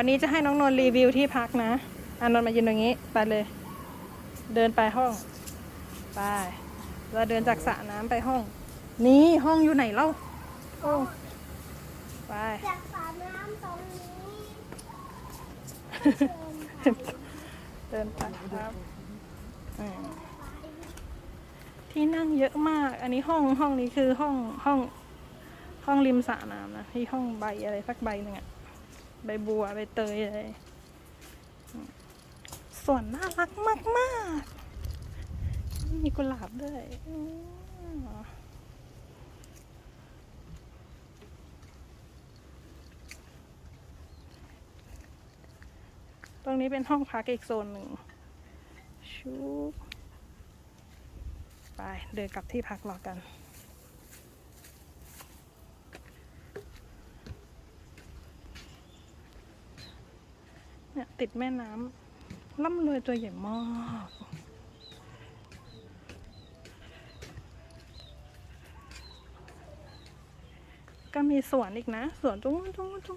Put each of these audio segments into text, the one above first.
วันนี้จะให้น้องนนท์รีวิวที่พักนะอานนท์มายืนตรงนี้ไปเลย เดินไปห้อง ไปเราเดินจากสระน้ำไปห้อง นี่ห้องอยู่ไหนเล่าโอ้ไปจากสระน้ำตรงนี้เดินไปครับอ่าที่นั่งเยอะมาก อันนี้ห้องห้องนี้คือห้องห้อง ห้องริมสระน้ำนะที่ห้องใบอะไรสักใบหนึ่งอะ ใบบัวใบเตยอะไรสวนน่ารักมากมากๆ มีกุหลาบด้วยตรงนี้เป็นห้องพักอีกโซนหนึ่งชุบไปเดินกลับที่พักรอกัน เนี่ยติดแม่น้ำล่ำรวยตัวใหญ่มากก็มีสวนอีกนะ สวนตรงนู้นตรงตรง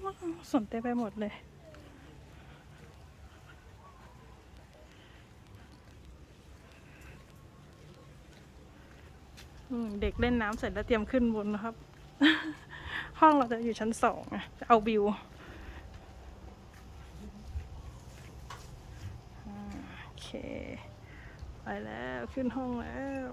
สวนเต็มไปหมดเลย เด็กเล่นน้ำเสร็จแล้วเตรียมขึ้นบนนะครับ ห้องเราจะอยู่ชั้นสองอะจะเอาวิวอ่าโอเค ไปแล้ว ขึ้นห้องแล้ว